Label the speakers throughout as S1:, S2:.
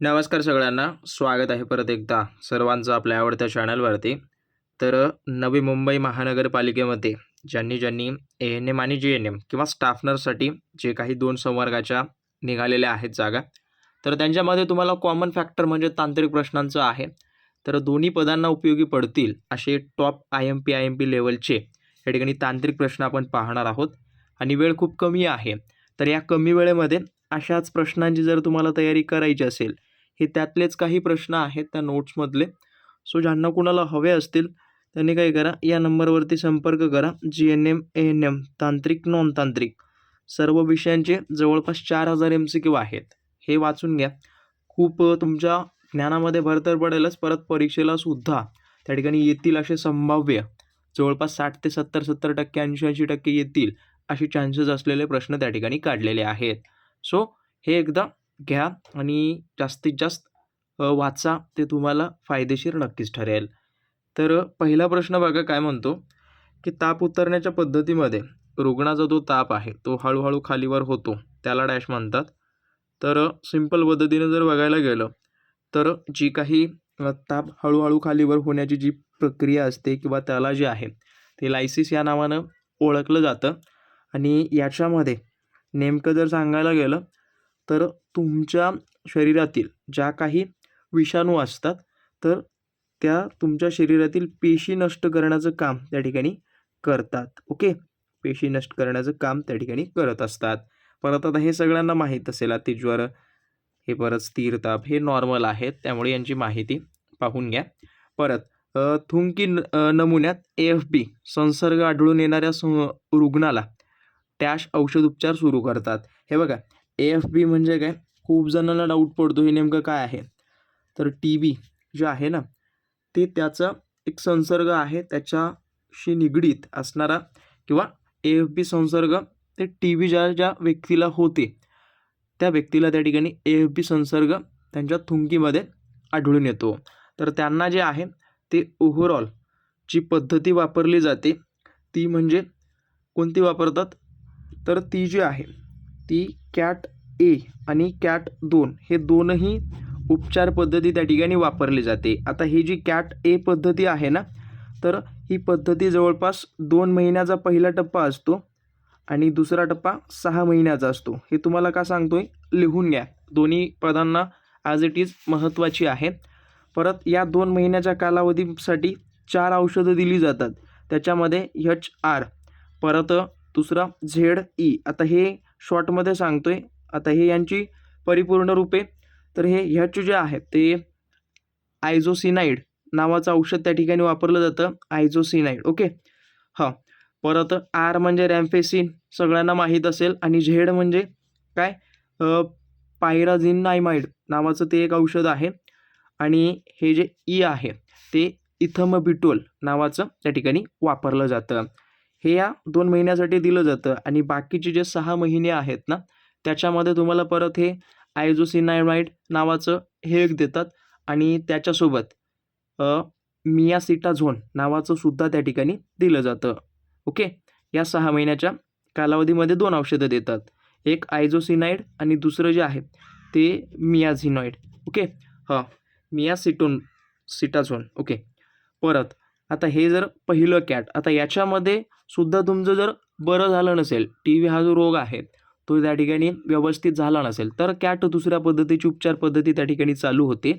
S1: नमस्कार सगळ्यांना. स्वागत आहे परत एकदा सर्वांचं आपल्या आवडत्या चॅनलवरती तर नवी मुंबई महानगरपालिकेमध्ये ज्यांनी ज्यांनी ए एन एम आणि जी एन एम किंवा स्टाफनरसाठी जे काही दोन संवर्गाच्या निघालेल्या आहेत जागा तर त्यांच्यामध्ये तुम्हाला कॉमन फॅक्टर म्हणजे तांत्रिक प्रश्नांचं आहे. तर दोन्ही पदांना उपयोगी पडतील असे top I M P I M P लेवलचे या ठिकाणी तांत्रिक प्रश्न आपण पाहणार आहोत. आणि वेळ खूप कमी आहे. तर या कमी वेळेमध्ये अशाच प्रश्नांची जर तुम्हाला तयारी करायची असेल हे त्यातलेच काही प्रश्न आहेत त्या नोट्समधले. सो ज्यांना कुणाला हवे असतील त्यांनी काय करा या नंबरवरती संपर्क करा. G N M A N M तांत्रिक नॉन तांत्रिक सर्व विषयांचे जवळपास चार हजार एम सी क्यू आहेत. हे वाचून घ्या. खूप तुमच्या ज्ञानामध्ये भर तर पडेलच. परत परीक्षेला सुद्धा त्या ठिकाणी येतील असे संभाव्य. जवळपास साठ ते सत्तर सत्तर टक्के ऐंशी ऐंशी टक्के येतील असे चान्सेस असलेले प्रश्न त्या ठिकाणी काढलेले आहेत. सो हे एकदा घ्या आणि जास्तीत जास्त वाचा. ते तुम्हाला फायदेशीर नक्कीच ठरेल. तर पहिला प्रश्न बघा काय म्हणतो? की ताप उतरण्याच्या पद्धतीमध्ये रुग्णाचा जो ताप आहे तो हळूहळू खालीवर होतो. त्याला डॅश म्हणतात. तर सिंपल पद्धतीने जर बघायला गेलं तर जी काही ताप हळूहळू खालीवर होण्याची जी प्रक्रिया असते किंवा त्याला जे आहे ते लायसिस या नावानं ओळखलं जातं. आणि याच्यामध्ये नेमकं जर सांगायला गेलं तर तुमच्या शरीरातील ज्या काही विषाणू असतात तर त्या तुमच्या शरीरातील पेशी नष्ट करण्याचं काम त्या ठिकाणी करतात. ओके? पेशी नष्ट करण्याचं काम त्या ठिकाणी करत असतात. परत आता हे सगळ्यांना माहीत असेल अतिज्वर हे परत स्थिरताप हे नॉर्मल आहेत त्यामुळे यांची माहिती पाहून घ्या. परत थुंकी न नमुन्यात ए एफ बी संसर्ग आढळून येणाऱ्या रुग्णाला त्याश औषध उपचार सुरू करतात. हे बघा ए एफ बी म्हणजे काय? खूप जणांना डाऊट पडतो हे नेमकं काय आहे? तर टी बी जे आहे ना ते त्याचा एक संसर्ग आहे त्याच्याशी निगडीत असणारा किंवा ए एफ बी संसर्ग ते टी बी ज्या ज्या व्यक्तीला होते त्या व्यक्तीला त्या ठिकाणी ए एफ बी संसर्ग त्यांच्या थुंकीमध्ये आढळून येतो. तर त्यांना जे आहे ते ओव्हरऑल जी पद्धती वापरली जाते ती म्हणजे कोणती वापरतात? तर ती जी आहे ती कॅट ए आणि कॅट दोन हे दोनही उपचार पद्धती त्या ठिकाणी वापरली जाते. आता ही जी कॅट ए पद्धती आहे ना तर ही पद्धती जवळपास दोन महिन्याचा पहिला टप्पा असतो आणि दुसरा टप्पा सहा महिन्याचा असतो. हे तुम्हाला का सांगतो आहे लिहून घ्या. दोन्ही पदांना ॲज इट इज महत्त्वाची आहे. परत या दोन महिन्याच्या कालावधीसाठी चार औषधं दिली जातात. त्याच्यामध्ये एच आर परत दुसरा झेड ई. आता हे शॉर्टमध्ये सांगतोय. आता हे यांची परिपूर्ण रूपे. तर हे ह्याचे जे आहे ते आयझोसिनाईड नावाचं औषध त्या ठिकाणी वापरलं जातं. Isoniazid okay? हां. परत आर म्हणजे रॅम्फेसिन. सगळ्यांना माहीत असेल. आणि झेड म्हणजे काय? पायराझिनायमाइड नावाचं ते एक औषध आहे. आणि हे जे ई आहे ते इथमबिटोल नावाचं त्या ठिकाणी वापरलं जातं. हे या दोन महिन्यासाठी दिलं जातं. आणि बाकीचे जे सहा महिने आहेत ना त्याच्यामध्ये तुम्हाला परत हे आयझोसिनायमाइड नावाचं हे एक देतात. आणि त्याच्यासोबत मियासिटाझोन नावाचं सुद्धा त्या ठिकाणी दिलं जातं. ओके? या सहा महिन्याच्या कालावधीमध्ये दोन औषधं देतात. एक आयझोसिनाइड आणि दुसरं जे आहे ते मियाझिनॉइड. ओके? हां. मियासिटोन सिटाझोन. ओके? परत आता हे जर पहिलं कॅट आता याच्यामध्ये सुद्धा तुमचं जर बरं झालं नसेल टी व्ही हा जो रोग आहे तो त्या ठिकाणी व्यवस्थित झाला नसेल तर कॅट दुसऱ्या पद्धतीची उपचार पद्धती त्या ठिकाणी चालू होते.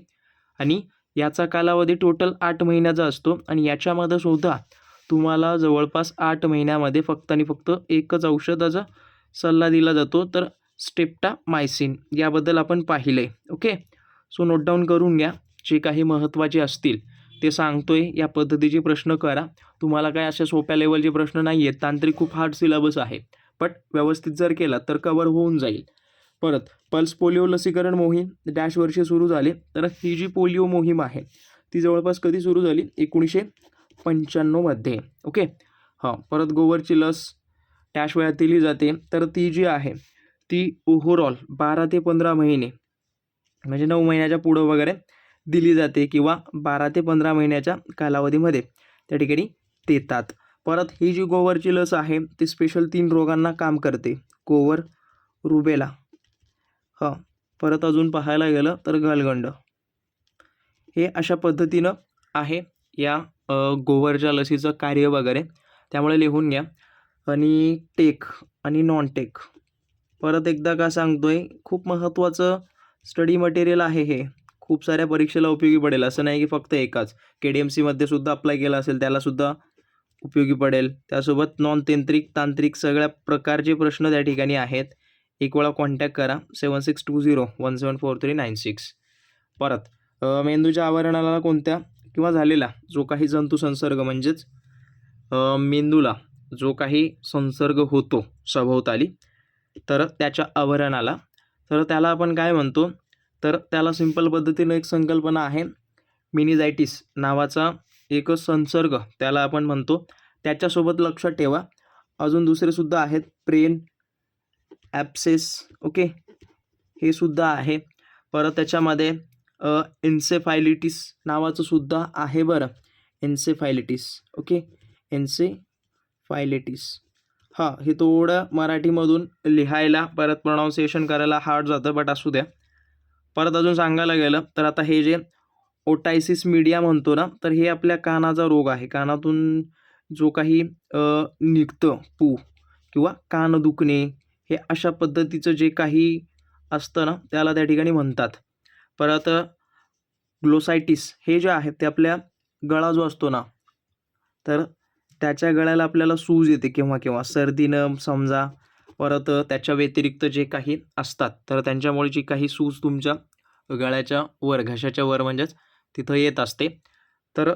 S1: आणि याचा कालावधी टोटल आठ महिन्याचा असतो आणि याच्यामध्ये सुद्धा तुम्हाला जवळपास आठ महिन्यामध्ये फक्त आणि फक्त एकच औषधाचा सल्ला दिला जातो तर स्टेप्टा मायसिन याबद्दल आपण पाहिलं आहे ओके सो नोट डाऊन करून घ्या. जे काही महत्त्वाचे असतील ते सांगतोय या पद्धतीचे प्रश्न करा. तुम्हाला काय अशा सोप्या लेवलचे प्रश्न नाही आहेत तांत्रिक खूप हार्ड सिलेबस आहे. बट व्यवस्थित जर केला तर कवर होऊन जाईल. परत पल्स पोलिओ लसीकरण मोहीम डॅश वर्षे सुरू झाले. तर ही जी पोलिओ मोहीम आहे ती जवळपास कधी सुरू झाली? एकोणीसशे पंच्याण्णवमध्ये ओके हां परत गोवरची लस डॅश वयात दिली जाते. तर ती जी आहे ती ओव्हरऑल बारा ते पंधरा महिने म्हणजे नऊ महिन्याच्या पुढं वगैरे दिली जाते किंवा बारा ते पंधरा महिन्याच्या कालावधीमध्ये त्या ठिकाणी देतात. परत ही जी गोवरची लस आहे ती स्पेशल तीन रोगांना काम करते. गोवर रुबेला. हं. परत अजून पाहायला गेलं तर गलगंड हे अशा पद्धतीनं आहे. या गोवरच्या लसीचं कार्य वगैरे. त्यामुळे लिहून घ्या. आणि टेक आणि नॉन टेक परत एकदा का सांगतो आहे खूप महत्त्वाचं स्टडी मटेरियल आहे हे. खूप साऱ्या परीक्षेला उपयोगी पडेल. असं नाही की फक्त एकाच. के डी एम सीमध्ये सुद्धा अप्लाय केला असेल त्यालासुद्धा उपयोगी पडेल. त्यासोबत नॉन तांत्रिक तांत्रिक सगळ्या प्रकारचे प्रश्न त्या ठिकाणी आहेत. एक वेळा कॉन्टॅक्ट करा. Seven six two zero one seven four three nine six परत मेंदूच्या आवरणाला कोणत्या किंवा झालेला जो काही जंतू संसर्ग म्हणजेच मेंदूला जो काही संसर्ग होतो सभोवताली तर त्याच्या आवरणाला. तर त्याला आपण काय म्हणतो? तर त्याला सिंपल पद्धतीनं एक संकल्पना आहे. मिनिजायटिस नावाचा एक संसर्ग त्याला आपण म्हणतो. त्याच्यासोबत लक्षात ठेवा. अजून दुसरेसुद्धा आहेत. प्रेन ॲप्सेस ओके हे सुद्धा आहे. परत त्याच्यामध्ये एन्सेफायलिटिस नावाचं सुद्धा आहे बरं. एन्सेफायलिटिस ओके एन्सेफायलिटिस हां हे थोडं मराठीमधून लिहायला परत प्रोनाऊन्सिएशन करायला हार्ड जातं बट असू द्या. परत अजून सांगायला गेलं तर आता हे जे ओटायसिस मीडिया म्हणतो ना तर हे आपल्या कानाचा रोग आहे. कानातून जो काही निघतं पू किंवा कान दुखणे हे अशा पद्धतीचं जे काही असतं ना त्याला त्या ठिकाणी म्हणतात. परत ग्लोसायटिस हे जे आहे ते आपल्या गळा जो असतो ना तर त्याच्या गळ्याला आपल्याला सूज येते केव्हा केव्हा. सर्दीनं समजा परत त्याच्या व्यतिरिक्त जे काही असतात तर त्यांच्यामुळे जी काही सूज तुमच्या गळ्याच्या वर घशाच्या वर म्हणजेच तिथं येत असते. तर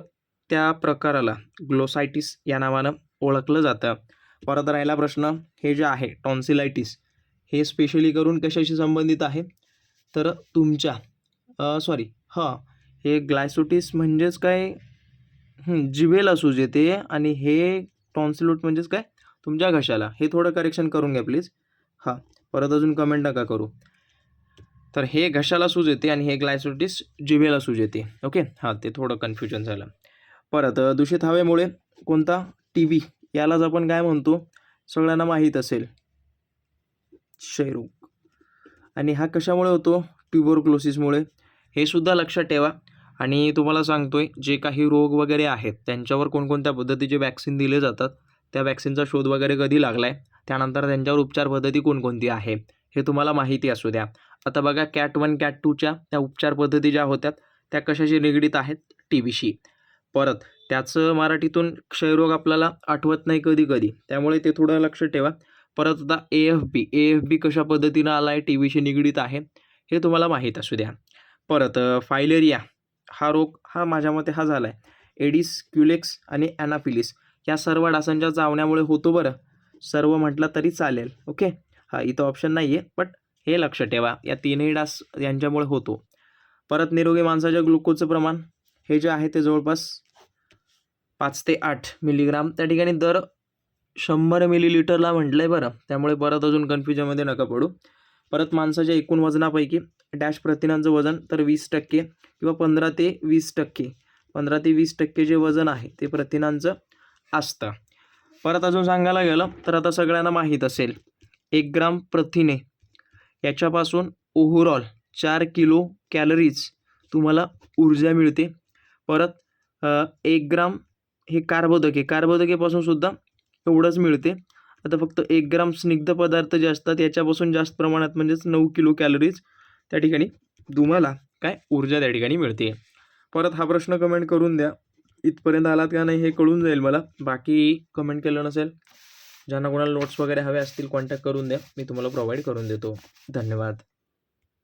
S1: त्या प्रकाराला ग्लोसायटिस या नावानं ओळखलं जातं. परत राहिला प्रश्न हे जे आहे टॉन्सिलायटिस हे स्पेशली करून कशाशी संबंधित आहे? तर तुमच्या सॉरी हां हे ग्लायसोटिस म्हणजेच काय? हं, जिभेला सूज येते आणि हे टॉन्सिलोट म्हणजेच काय? तुमच्या घशाला. हे थोडं करेक्शन करून घ्या प्लीज हां परत अजून कमेंट नका करू. तर हे घशाला सूज येते आणि हे ग्लायसोटिस जिभेला सूज येते. ओके हां ते थोडं कन्फ्युजन झालं. परत दूषित हवेमुळे कोणता टी बी यालाच आपण काय म्हणतो? सगळ्यांना माहीत असेल. क्षयरोग. आणि हा कशामुळे होतो? ट्युबरक्लोसिसमुळे हे सुद्धा लक्षात ठेवा. आणि तुम्हाला सांगतोय जे काही रोग वगैरे आहेत त्यांच्यावर कोणकोणत्या पद्धतीचे वॅक्सिन दिले जातात? त्या वॅक्सिनचा शोध वगैरे कधी लागला आहे त्यानंतर त्यांच्यावर उपचार पद्धती कोणकोणती आहे? हे तुम्हाला माहिती असू द्या. आता बघा कॅट वन कॅट टूच्या त्या उपचार पद्धती ज्या होत्या त्या कशाशी निगडीत आहेत? टी व्हीशी परत त्याचं मराठीतून क्षयरोग आपल्याला आठवत नाही कधी कधी त्यामुळे ते थोडं लक्ष ठेवा. परत आता A F B A F बी कशा पद्धतीनं आला आहे टी व्हीशी निगडीत आहे हे तुम्हाला माहीत असू द्या. परत फायलेरिया. हा रोग हा माझ्या मते हा झाला आहे एडिस क्युलेक्स आणि ॲनाफिलिस या सर्व डासांच्या चावण्यामुळे होतो बरं. सर्व म्हटलं तरी चालेल ओके? हा इथं ऑप्शन नाही आहे बट हे लक्ष ठेवा. या तीनही डास यांच्यामुळे होतो. परत निरोगी माणसाच्या ग्लुकोजचं प्रमाण हे जे आहे ते जवळपास पाच ते आठ मिलीग्राम त्या ठिकाणी दर शंभर मिलीलिटरला म्हटलं आहे बरं. त्यामुळे परत अजून कन्फ्युजनमध्ये नका पडू. परत माणसाच्या एकूण वजनापैकी डॅश प्रथिनांचं वजन तर वीस टक्के किंवा पंधरा ते वीस टक्के. पंधरा ते वीस टक्के जे वजन आहे ते प्रथिनांचं असतं. परत अजून सांगायला गेलं तर आता सगळ्यांना माहीत असेल एक ग्राम प्रथिने याच्यापासून ओव्हरऑल चार किलो कॅलरीज तुम्हाला ऊर्जा मिळते. परत एक ग्राम हे कार्बोदके कार्बोदकेपासून सुद्धा एवढंच मिळते. आता फक्त एक ग्राम स्निग्ध पदार्थ जे असतात याच्यापासून जास्त प्रमाणात म्हणजेच नऊ किलो कॅलरीज त्या ठिकाणी तुम्हाला काय ऊर्जा त्या ठिकाणी मिळते. परत हा प्रश्न कमेंट करून द्या. इथपर्यंत आलात का नाही हे कळून जाईल मला. बाकी कमेंट केलं नसेल ज्यांना कोणाला नोट्स वगैरे हवे असतील कॉन्टॅक्ट करून द्या. मी तुम्हाला प्रोव्हाइड करून देतो. धन्यवाद.